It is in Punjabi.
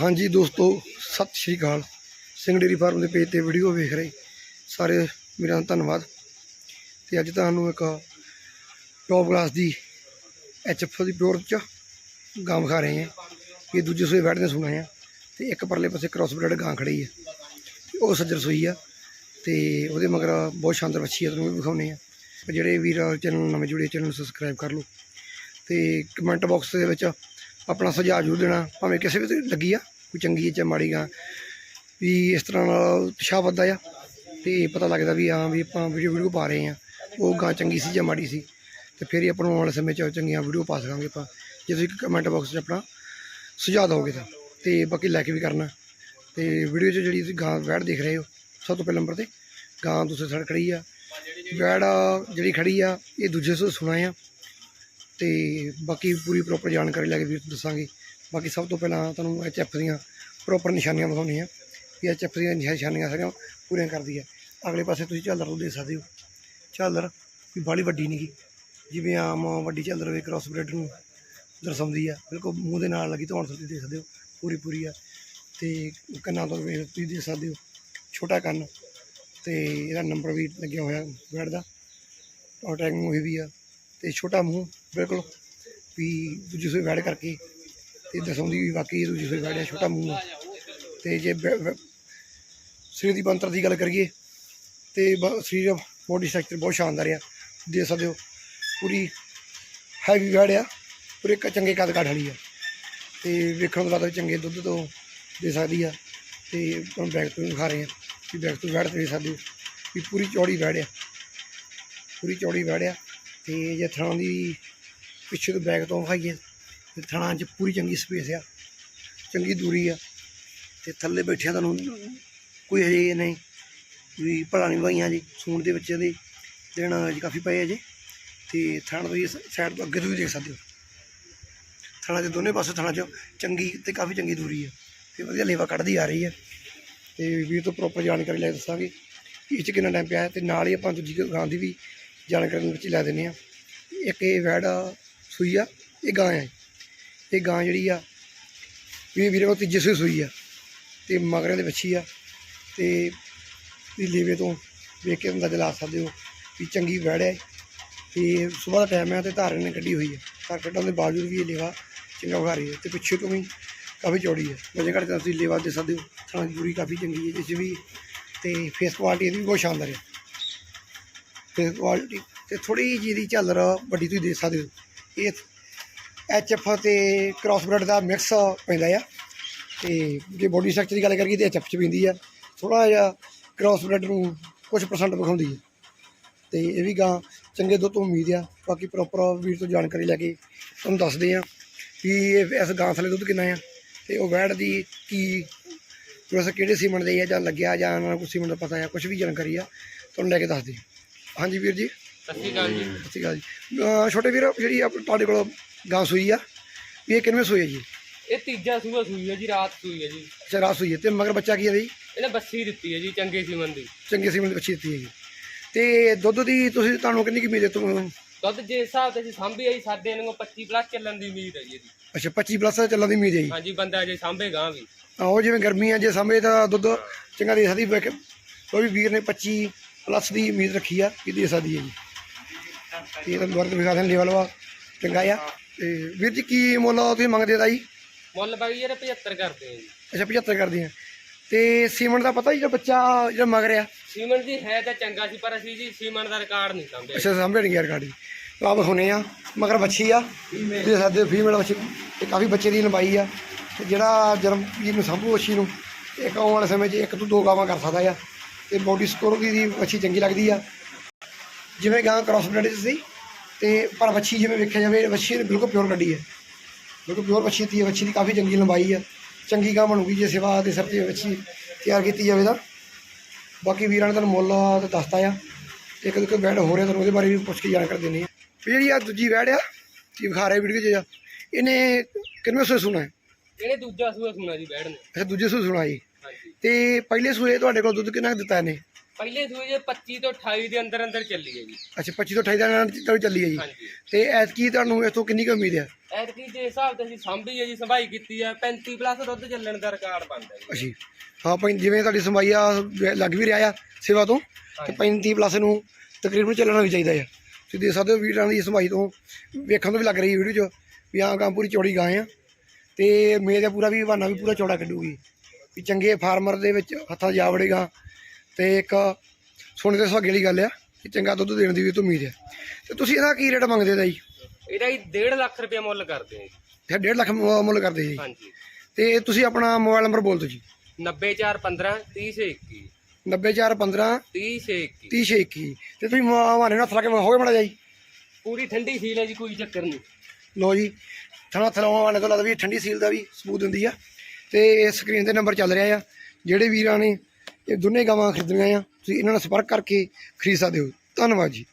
ਹਾਂਜੀ ਦੋਸਤੋ, ਸਤਿ ਸ਼੍ਰੀ ਅਕਾਲ। ਸਿੰਘ ਡੇਰੀ ਫਾਰਮ ਦੇ ਪੇਜ ਤੇ ਵੀਡੀਓ ਵੇਖ ਰਹੇ ਸਾਰੇ, ਮੇਰਾ ਧੰਨਵਾਦ। ਤੇ ਅੱਜ ਤੁਹਾਨੂੰ ਇੱਕ ਟੌਪ ਕਲਾਸ ਦੀ ਐਚਐਫ ਦੀ ਪਿਓਰ ਚ ਗਾਂ ਵਿਖਾ ਰਹੇ ਹਾਂ। ਇਹ ਦੂਜੇ ਸੂਏ ਬੈਠਦੇ ਸੁਣਾਏ ਆ ਤੇ ਇੱਕ ਪਰਲੇ ਪਾਸੇ ਕ੍ਰਾਸ ਬ੍ਰੈਡ ਗਾਂ ਖੜੀ ਹੈ। ਤੇ ਉਹ ਸੱਜਰ ਸੂਈ ਆ। ਤੇ ਉਹਦੇ ਮਗਰ ਬਹੁਤ ਸ਼ਾਨਦਾਰ ਵੱਛੀ ਆ, ਤੁਹਾਨੂੰ ਵੀ ਵਿਖਾਉਣੇ ਆ ਤੇ ਜਿਹੜੇ ਵੀਰ ਚੈਨਲ ਨਵੇਂ ਜੁੜੇ, ਚੈਨਲ ਨੂੰ ਸਬਸਕ੍ਰਾਈਬ ਕਰ ਲਓ। ਤੇ ਕਮੈਂਟ ਬਾਕਸ ਦੇ ਵਿੱਚ ਆਪਣਾ ਸੁਝਾਅ ਜ਼ਰੂਰ ਦੇਣਾ, ਭਾਵੇਂ ਕਿਸੇ ਵੀ ਲੱਗੀ ਆ, ਕੋਈ ਚੰਗੀ ਜਾਂ ਮਾੜੀ ਗਾਂ ਵੀ ਇਸ ਤਰ੍ਹਾਂ ਨਾਲ ਉਤਸ਼ਾਹ ਵੱਧਦਾ ਆ ਤੇ ਪਤਾ ਲੱਗਦਾ ਵੀ ਹਾਂ, ਵੀ ਆਪਾਂ ਵੀਡੀਓ ਵੀਡੀਓ ਪਾ ਰਹੇ ਆ। ਉਹ ਗਾਂ ਚੰਗੀ ਸੀ ਜਾਂ ਮਾੜੀ ਸੀ, ਤੇ ਫਿਰ ਹੀ ਆਪਾਂ ਨੂੰ ਆਉਣ ਵਾਲੇ ਸਮੇਂ 'ਚ ਚੰਗੀਆਂ ਵੀਡੀਓ ਪਾ ਸਕਾਂਗੇ ਆਪਾਂ। ਜੇ ਤੁਸੀਂ ਕਮੈਂਟ ਬਾਕਸ 'ਚ ਆਪਣਾ ਸੁਝਾਅ ਦਿਓਗੇ ਤਾਂ, ਤੇ ਬਾਕੀ ਲਾਈਕ ਵੀ ਕਰਨਾ। ਤੇ ਵੀਡੀਓ 'ਚ ਜਿਹੜੀ ਤੁਸੀਂ ਗਾਂ ਵੈੜ ਦੇਖ ਰਹੇ ਹੋ, ਸਭ ਤੋਂ ਪਹਿਲੇ ਨੰਬਰ ਤੇ, ਗਾਂ ਦੂਸਰੇ ਸੜ ਖੜੀ ਆ। ਵੈੜ ਜਿਹੜੀ ਖੜੀ ਆ, ਇਹ ਦੂਜੇ ਤੋਂ ਸੁਣਾ ਆ। ਤੇ ਬਾਕੀ ਪੂਰੀ ਪ੍ਰੋਪਰ ਜਾਣਕਾਰੀ ਲੈ ਕੇ ਵੀ ਦੱਸਾਂਗੇ। ਬਾਕੀ ਸਭ ਤੋਂ ਪਹਿਲਾਂ ਤੁਹਾਨੂੰ ਐਚਐਫ ਦੀਆਂ ਪ੍ਰੋਪਰ ਨਿਸ਼ਾਨੀਆਂ ਦਿਖਾਉਣੀਆਂ ਵੀ ਐਚਐਫ ਦੀਆਂ ਨਿਸ਼ਾਨੀਆਂ ਸਾਰੀਆਂ ਪੂਰੀਆਂ ਕਰਦੀ ਹੈ ਅਗਲੇ ਪਾਸੇ ਤੁਸੀਂ ਝਾਲਰ ਨੂੰ ਦੇ ਸਕਦੇ ਹੋ। ਝਾਲਰ ਵੀ ਬਾਹਲੀ ਵੱਡੀ ਨਹੀਂ ਗੀ ਜਿਵੇਂ ਆਮ ਵੱਡੀ ਝਾਲਰ ਹੋਵੇ ਕ੍ਰਾਸ ਬ੍ਰੈਡ ਨੂੰ ਦਰਸਾਉਂਦੀ ਆ। ਬਿਲਕੁਲ ਮੂੰਹ ਦੇ ਨਾਲ ਲੱਗੀ ਧੌਣ ਤੁਸੀਂ ਦੇਖ ਸਕਦੇ ਹੋ। ਪੂਰੀ ਪੂਰੀ ਆ। ਤੇ ਕੰਨਾਂ ਤੋਂ ਵੀ ਤੁਸੀਂ ਦੇ ਸਕਦੇ ਹੋ। ਛੋਟਾ ਕੰਨ। ਤੇ ਇਹਦਾ ਨੰਬਰ ਵੀ ਲੱਗਿਆ ਹੋਇਆ ਬ੍ਰੈਡ ਦਾ। ਔਰ ਟੈਗ ਮੂੰਹ ਵੀ ਆ। ਤੇ ਛੋਟਾ ਮੂੰਹ, ਬਿਲਕੁਲ, ਵੀ ਦੂਜੀ ਸੋਈ ਵੈੜ ਕਰਕੇ ਤੇ ਦਸਾਉਂਦੀ ਵੀ ਵਾਕਈ ਇਹ ਦੂਜੀ ਸੋਈ ਵੈੜ ਆ, ਛੋਟਾ ਮੂੰਹ ਆ। ਤੇ ਜੇ ਵੈ- ਸਰੀਰ ਦੀ ਬੰਤਰ ਦੀ ਗੱਲ ਕਰੀਏ ਤੇ ਬ- ਸਰੀਰ ਬੋਡੀ ਸਟਰਕਚਰ ਬਹੁਤ ਸ਼ਾਨਦਾਰ ਆ। ਦੇ ਸਕਦੇ ਹੋ, ਪੂਰੀ ਹੈਵੀ ਵੈੜ ਆ, ਪੂਰੇ ਕ- ਚੰਗੇ ਕੱਦ ਕਾਠ ਵਾਲੀ ਆ। ਤੇ ਵੇਖਣ ਤੋਂ ਲੱਗਦਾ ਚੰਗੇ ਦੁੱਧ ਤੋਂ ਦੇ ਸਕਦੀ ਆ। ਤੇ ਹੁਣ ਬੈਕ ਤੋਂ ਦਿਖਾ ਰਹੇ ਆ ਵੀ ਬੈਕ ਤੋਂ ਵੈੜ ਦੇ ਸਕਦੇ ਹੋ। ਵੀ ਪੂਰੀ ਚੌੜੀ ਵੈੜ ਆ। ਪੂਰੀ ਚੌੜੀ ਵੈੜ ਆ। ਤੇ ਜੇ ਥਣਾ ਦੀ ਪਿੱਛੇ ਤੋਂ ਬੈਕ ਤੋਂ ਵਿਖਾਈਏ, ਤੇ ਥਣਾ 'ਚ ਪੂਰੀ ਚੰਗੀ ਸਪੇਸ ਆ, ਚੰਗੀ ਦੂਰੀ ਆ, ਤੇ ਥੱਲੇ ਬੈਠਿਆ ਤੁਹਾਨੂੰ ਕੋਈ ਹਜੇ ਨਹੀਂ ਵੀ ਭਲਾ ਨਹੀਂ ਭਾਈਆਂ ਜੀ, ਸੂਣ ਦੇ ਵਿੱਚ ਇਹਦੇ ਦਿਨ ਜੀ ਕਾਫੀ ਪਏ ਆ ਜੀ, ਤੇ ਥਣ ਤੋਂ ਸਾਈਡ ਤੋਂ ਅੱਗੇ ਤੋਂ ਵੀ ਦੇਖ ਸਕਦੇ ਹੋ। ਥਣਾ ਦੇ ਦੋਨੇ ਪਾਸੇ ਥਣਾ 'ਚ ਚੰਗੀ ਤੇ ਕਾਫੀ ਚੰਗੀ ਦੂਰੀ ਆ, ਤੇ ਵਧੀਆ ਲੇਵਾ ਕੱਢਦੀ ਆ ਰਹੀ ਹੈ ਤੇ ਵੀਰ ਤੋਂ ਪ੍ਰੋਪਰ ਜਾਣਕਾਰੀ ਲੈ ਕੇ ਦੱਸਾਂਗੇ, ਕਿ ਇਹ 'ਚ ਕਿੰਨਾ ਟਾਈਮ ਪਿਆ ਹੈ, ਤੇ ਨਾਲ ਹੀ ਆਪਾਂ ਦੂਜੀ ਗਾਂ ਦੀ ਵੀ ਜਾਣਕਾਰੀ ਵਿੱਚ ਲੈ ਦਿੰਦੇ ਆ ਇੱਕ ਇਹ ਵੈੜ ਸੂਈ ਆ, ਇਹ ਗਾਂ ਹੈ ਇਹ ਗਾਂ ਜਿਹੜੀ ਆ ਇਹ ਵੀਰੇ ਕੋਲ ਤੀਜੇ ਸੂਈ ਸੂਈ ਆ, ਤੇ ਮਗਰਾਂ ਦੇ ਵੱਛੀ ਆ, ਤੇ ਵੀ ਲੇਵੇ ਤੋਂ ਵੇਖ ਕੇ ਅੰਦਾਜ਼ਾ ਲਾ ਸਕਦੇ ਹੋ ਵੀ ਚੰਗੀ ਵੈੜ ਹੈ। ਤੇ ਸਵੇਰ ਦਾ ਟਾਈਮ ਹੈ ਤੇ ਧਾਰਨ ਨੇ ਕੱਢੀ ਹੋਈ ਹੈ ਧਾਰ ਕੱਢਣ ਦੇ ਬਾਵਜੂਦ ਵੀ ਇਹ ਲੇਵਾ ਚੰਗਾ ਉਗਾ ਰਹੀ ਹੈ ਤੇ ਪਿੱਛੇ ਤੋਂ ਵੀ ਕਾਫੀ ਚੌੜੀ ਹੈ ਵਜੇ ਘੱਟ ਤਾਂ ਤੁਸੀਂ ਲੇਵਾ ਦੇ ਸਕਦੇ ਹੋ। ਥਾਂ ਦੀ ਦੂਰੀ ਕਾਫੀ ਚੰਗੀ ਹੈ ਇਸ ਵੀ ਤੇ ਫੇਸ ਕੁਆਲਿਟੀ ਇਹਦੀ ਵੀ ਬਹੁਤ ਸ਼ਾਨਦਾਰ ਹੈ। ਫੇਸ ਕੁਆਲਿਟੀ ਤੇ ਥੋੜੀ ਜਿਹੀ ਦੀ ਝਾਲਰ ਵੱਡੀ ਤੁਸੀਂ ਦੇ ਸਕਦੇ ਹੋ। ਇਹ ਐਚ ਐਫ ਤੇ ਕ੍ਰਾਸ ਬ੍ਰੈਡ ਦਾ ਮਿਕਸ ਪੈਂਦਾ ਆ। ਤੇ ਜੇ ਬੋਡੀ ਸਟਰਕਚਰ ਦੀ ਗੱਲ ਕਰੀਏ ਤੇ ਐਚ ਐਫ ਚ ਪੈਂਦੀ ਆ। ਥੋੜਾ ਜਿਹਾ ਕ੍ਰਾਸ ਬ੍ਰੈਡ ਨੂੰ ਕੁਝ ਪਰਸੈਂਟ ਵਿਖਾਉਂਦੀ ਹੈ ਤੇ ਇਹ ਵੀ ਗਾਂ ਚੰਗੇ ਦੁੱਧ ਤੋਂ ਉਮੀਦ ਆ। ਬਾਕੀ ਪ੍ਰੋਪਰ ਵੀਰ ਤੋਂ ਜਾਣਕਾਰੀ ਲੈ ਕੇ ਤੁਹਾਨੂੰ ਦੱਸਦੇ ਆ ਵੀ ਇਹ ਇਸ ਗਾਂ ਥਲੇ ਦੁੱਧ ਕਿੰਨਾ ਆ ਤੇ ਉਹ ਵੈੜ ਦੀ ਕੀ ਪ੍ਰੋਸੈਸ ਕਿਹੜੇ ਸੀਮਨ ਦੇ ਆ ਜਾਂ ਲੱਗਿਆ ਜਾਂ ਉਹਨਾਂ ਨੂੰ ਕੋਈ ਸੀਮਨ ਦਾ ਪਤਾ ਆ ਕੁਝ ਵੀ ਜਾਣਕਾਰੀ ਆ, ਤੁਹਾਨੂੰ ਲੈ ਕੇ ਦੱਸਦੇ ਹਾਂ। ਹਾਂਜੀ ਵੀਰ ਜੀ। ਸਤਿ ਸ਼੍ਰੀ ਅਕਾਲ ਜੀ। ਸਤਿ ਸ਼੍ਰੀ ਅਕਾਲ ਜੀ। ਅਹ ਛੋਟੇ ਵੀਰ ਜਿਹੜੀ ਆਪ ਤੁਹਾਡੇ ਕੋਲ ਗਾਂ ਸੂਈ ਆ ਵੀ ਇਹ ਕਿੰਨਵੇਂ ਸੂਈ ਹੈ ਜੀ? ਇਹ ਤੀਜਾ ਸੂਆ ਸੂਈ ਹੈ ਜੀ ਰਾਤ ਸੂਈ ਹੈ ਜੀ। ਅੱਛਾ ਰਾਤ ਸੂਈ ਹੈ ਤੇ ਮਗਰ ਬੱਚਾ ਕੀ ਹੈ ਬਈ? ਇਹਨੇ ਬੱਸੀ ਦਿੱਤੀ ਹੈ ਜੀ ਚੰਗੇ ਸੀਮਨ ਦੀ। ਚੰਗੇ ਸੀਮਨ ਦੀ ਬੱਚੀ ਦਿੱਤੀ ਹੈਗੀ ਤੇ ਦੁੱਧ ਦੀ ਤੁਸੀਂ ਤੁਹਾਨੂੰ ਕਿੰਨੀ ਕੀ ਉਮੀਦ ਹੈ ਤੁਹਾਨੂੰ? ਦੁੱਧ ਜੇ ਹਿਸਾਬ ਤੇ ਅਸੀਂ ਸਾਂਭੀ ਆਈ ਸਾਡੇ ਨੂੰ 25 ਪਲੱਸ ਚੱਲਣ ਦੀ ਉਮੀਦ ਹੈ ਜੀ ਇਹਦੀ। ਅੱਛਾ 25 ਪਲੱਸ ਚੱਲਣ ਦੀ ਉਮੀਦ ਹੈ ਜੀ। ਹਾਂਜੀ ਬੰਦਾ ਜੇ ਸਾਂਭੇਗਾ ਵੀ। ਆਹੋ ਜਿਵੇਂ ਗਰਮੀ ਆ ਜੇ ਸਮੇਂ ਦਾ ਦੁੱਧ ਚੰਗਾ ਦੇ ਸਕਦੀ ਵੇਖ ਕੋਈ ਵੀ ਵੀਰ ਨੇ 25 ਪਲੱਸ ਦੀ ਉਮੀਦ ਰੱਖੀ ਆ ਕਿ ਦੇ ਸਕਦੀ ਹੈ ਜੀ ਤੇ ਇਹ ਤਾਂ ਦੁਆਰਾ ਤੇ ਵਿਖਾ ਦੇਣ ਲੈਵਲ ਵਾ ਚੰਗਾ ਆ। ਤੇ ਵੀਰ ਜੀ ਕੀ ਮੁੱਲ ਤੁਸੀਂ ਮੰਗਦੇ ਦਾ ਜੀ ਮੁੱਲ ਬਾਈ ਇਹਦੇ 75 ਕਰਦੇ ਆ ਜੀ। ਅੱਛਾ 75 ਕਰਦੇ ਆ। ਤੇ ਸੀਮਨ ਦਾ ਪਤਾ ਜਿਹੜਾ ਬੱਚਾ ਜਿਹੜਾ ਮਗ ਰਿਹਾ ਸੀਮਨ ਜੀ ਹੈ ਤਾਂ ਚੰਗਾ ਸੀ ਪਰ ਅਸੀਂ ਜੀ ਸੀਮਨ ਦਾ ਰਿਕਾਰਡ ਨਹੀਂ ਸਾਂਭਿਆ। ਅੱਛਾ ਸਾਹਮਣੇ ਨਹੀਂ ਯਾਰ ਗਾੜੀ ਆਪ ਹੁਣੇ ਆ ਮਗਰ ਬੱਚੀ ਆ। ਦੇ ਸਾਡੇ ਫੀਮੇਲ ਬੱਚੀ ਤੇ ਕਾਫੀ ਬੱਚੇ ਦੀ ਲੰਬਾਈ ਆ। ਤੇ ਜਿਹੜਾ ਜਨਮ ਵੀਰ ਨੂੰ ਸੰਭੂ ਬੱਚੀ ਨੂੰ ਇੱਕ ਆਉਣ ਵਾਲੇ ਸਮੇਂ 'ਚ ਇੱਕ ਤੋਂ ਦੋ ਗਾਵਾਂ ਕਰ ਸਕਦਾ ਆ। ਤੇ ਬੋਡੀ ਸਕੋਰ ਦੀ ਬੱਚੀ ਚੰਗੀ ਲੱਗਦੀ ਆ। ਜਿਵੇਂ ਗਾਂ ਕ੍ਰਾਸ ਬ੍ਰੀਡ ਸੀ ਤੇ ਪਰ ਬੱਚੀ ਜਿਵੇਂ ਵੇਖਿਆ ਜਾਵੇ ਨੇ ਬਿਲਕੁਲ ਪਿਓਰ ਕੱਢੀ ਹੈ ਬਿਲਕੁਲ ਪਿਓਰ ਬੱਚੀ ਤੀ ਬੱਚੀ ਦੀ ਕਾਫੀ ਚੰਗੀ ਲੰਬਾਈ ਆ। ਚੰਗੀ ਗਾਂ ਬਣੂਗੀ ਜੇ ਸੇਵਾ ਦੇ ਸਿਰ ਤੇ ਬੱਚੀ ਤਿਆਰ ਕੀਤੀ ਜਾਵੇ ਤਾਂ। ਬਾਕੀ ਵੀਰਾਂ ਨੇ ਤੁਹਾਨੂੰ ਮੁੱਲ ਤੇ ਦੱਸਤਾ ਆ। ਇੱਕ ਦੋ ਬੈਡ ਹੋ ਰਿਹਾ ਤੁਹਾਨੂੰ ਉਹਦੇ ਬਾਰੇ ਵੀ ਪੁੱਛ ਕੇ ਜਾਣਕਾਰੀ ਦੇਣੀ ਹੈ ਜਿਹੜੀ ਆ ਦੂਜੀ ਬੈਡ ਆ ਕੀ ਵਿਖਾ ਰਿਹਾ ਵੀਡੀਓ 'ਚ ਆ, ਇਹਨੇ ਕਿੰਨੇ ਸੂਏ ਸੁਣਾ ਹੈ? ਇਹਨੇ ਦੂਜਾ ਸੂਆ ਸੁਣਾ ਜੀ ਬੈਠ ਨੇ। ਅੱਛਾ ਦੂਜੇ ਸੂਏ ਸੁਣਾ ਜੀ। ਤੇ ਪਹਿਲੇ ਸੂਏ ਤੁਹਾਡੇ ਕੋਲ ਦੁੱਧ ਕਿੰਨਾ ਕੁ ਦਿੱਤਾ ਇਹਨੇ? ਪਹਿਲੇ ਸੂਏ ਜੇ 25 ਤੋਂ 28 ਦੇ ਅੰਦਰ ਅੰਦਰ ਚੱਲੀ ਹੈ ਜੀ। ਅੱਛਾ 25 ਤੋਂ 28 ਦਾ ਨਾਲ ਤੱਕ ਚੱਲੀ ਹੈ ਜੀ। ਹਾਂਜੀ। ਤੇ ਐਤਕੀ ਤੁਹਾਨੂੰ ਇਥੋਂ ਕਿੰਨੀ ਕੁ ਉਮੀਦ ਹੈ? ਐਤਕੀ ਦੇ ਹਿਸਾਬ ਤੇ ਅਸੀਂ ਸਾਂਭੀ ਹੈ ਜੀ ਸੰਭਾਈ ਕੀਤੀ ਹੈ 35 ਪਲੱਸ ਦੁੱਧ ਚੱਲਣ ਦਾ ਰਿਕਾਰਡ ਬਣਦਾ ਜੀ। ਅੱਛੀ ਹਾਂ ਭਾਈ ਜਿਵੇਂ ਤੁਹਾਡੀ ਸਮਾਈ ਆ ਲੱਗ ਵੀ ਰਿਹਾ ਆ ਸੇਵਾ ਤੋਂ ਤੇ 35 ਪਲੱਸ ਨੂੰ ਤਕਰੀਬਨ ਚੱਲਣਾ ਵੀ ਚਾਹੀਦਾ ਆ। ਤੁਸੀਂ ਦੇਖ ਸਕਦੇ ਹੋ ਵੀਰਾਂ ਦੀ ਸਮਾਈ ਤੋਂ ਵੇਖਣ ਤੋਂ ਵੀ ਲੱਗ ਰਹੀ ਵੀਡੀਓ 'ਚ ਵੀ ਆਹ ਗਾਂ ਪੂਰੀ ਚੌੜੀ ਗਾਂ ਆ। ਤੇ ਦਾ ਪੂਰਾ ਵੀ ਬਹਾਨਾ ਵੀ ਪੂਰਾ ਚੌੜਾ ਕੱਢੂਗੀ। ਵੀ ਚੰਗੇ ਫਾਰਮਰ ਦੇ ਵਿੱਚ ਹੱਥਾਂ ਜਾ ਵੜੇਗਾ। ਤੇ ਇੱਕ ਸੋਨੇ ਦੇ ਸੁਹਾਗੇ ਵਾਲੀ ਗੱਲ ਆ ਕਿ ਚੰਗਾ ਦੁੱਧ ਦੇਣ ਦੀ ਵੀ ਉਮੀਦ ਹੈ ਤੇ ਤੁਸੀਂ ਇਹਦਾ ਕੀ ਰੇਟ ਮੰਗਦੇ ਦਾ ਜੀ ਇਹਦਾ ਜੀ 1.5 ਲੱਖ ਰੁਪਏ ਮੁੱਲ ਕਰਦੇ ਹਾਂ ਜੀ। ਤੇ 1.5 ਲੱਖ ਮੁੱਲ ਕਰਦੇ ਜੀ। ਹਾਂਜੀ। ਤੇ ਤੁਸੀਂ ਆਪਣਾ ਮੋਬਾਈਲ ਨੰਬਰ ਬੋਲ ਦਿਓ ਜੀ। 90415 3021 90415 3021 3021 ਤੇ ਤੁਸੀਂ ਮਾਨੇ ਨਾਲ ਹੱਥ ਲਾ ਕੇ ਹੋਗੇ ਮੜਾ ਜਾਈ ਪੂਰੀ ਠੰਡੀ ਸੀਲ ਹੈ ਜੀ ਕੋਈ ਚੱਕਰ ਨਹੀਂ। ਲੋ ਜੀ ਥਣਾ ਥਲਾਵਾਂ ਵਾਲੇ ਤੋਂ ਲੱਗਦਾ ਵੀ ਠੰਡੀ ਸੀਲ ਦਾ ਵੀ ਸਬੂਤ ਦਿੰਦੀ ਆ। ਤੇ ਸਕਰੀਨ ਤੇ ਨੰਬਰ ਚੱਲ ਰਿਹਾ ਆ। ਜਿਹੜੇ ਵੀਰਾਂ ਨੇ ਇਹ ਦੋਨੇ ਗਾਵਾਂ ਖਰੀਦਣੀਆਂ ਆ, ਤੁਸੀਂ ਇਹਨਾਂ ਨਾਲ ਸੰਪਰਕ ਕਰਕੇ ਖਰੀਦ ਸਕਦੇ ਹੋ। ਧੰਨਵਾਦ ਜੀ।